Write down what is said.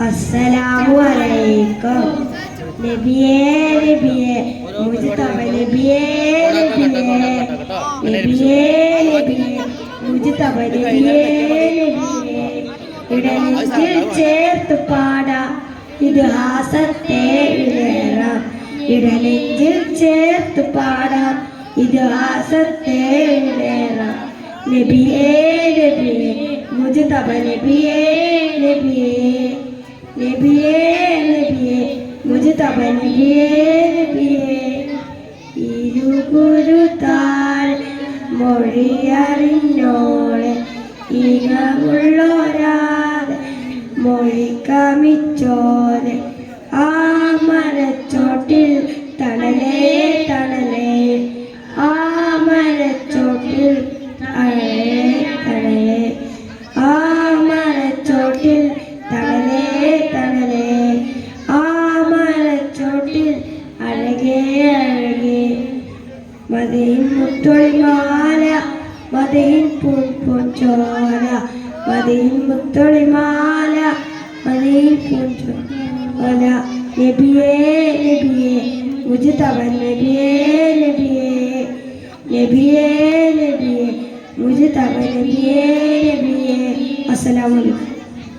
അസ്സലാമു അലൈക്കും. നബിയേ നബിയേ. മുജ്തബ നബിയേ നബിയേ. നബിയേ നബിയേ. മുജ്തബ നബിയേ നബിയേ. ഇടനെഞ്ചിൽ ചേർത്ത് പാടാം. ഇതിഹാസത്തെ ഇടേറാം ഇടനെഞ്ചിൽ ചേർത്ത് പാടാം. ഇതിഹാസത്തെ ഇടേറാം നബിയേ നബിയേ. മുജ്തബ നബിയേ നബിയേ നബിയേ നബിയേ. മുജ്തബ നബിയേ നബിയേ. ഇരുഗുരുതാൽ മൊഴിയറിഞ്ഞോളെ ഇനമുള്ളോരാതെ മൊഴി മരച്ചോട്ടിൽ തണലേ തണലേ ആ മരച്ചോട്ടിൽ അഴകേ അഴകേ. മതിയിൻ മുത്തൊളിമാല മതിയിൻ പൂഞ്ചോല മതിയിൻ മുത്തൊളിമാല മതിയിൻ പൂഞ്ചോല നബിയേ നബിയേ മുജ്തബ നബിയേ നബിയേ. നബിയേ നബിയേ മുജ്തബ നബിയേ നബിയേ. അസ്സലാമു അലൈക്കും.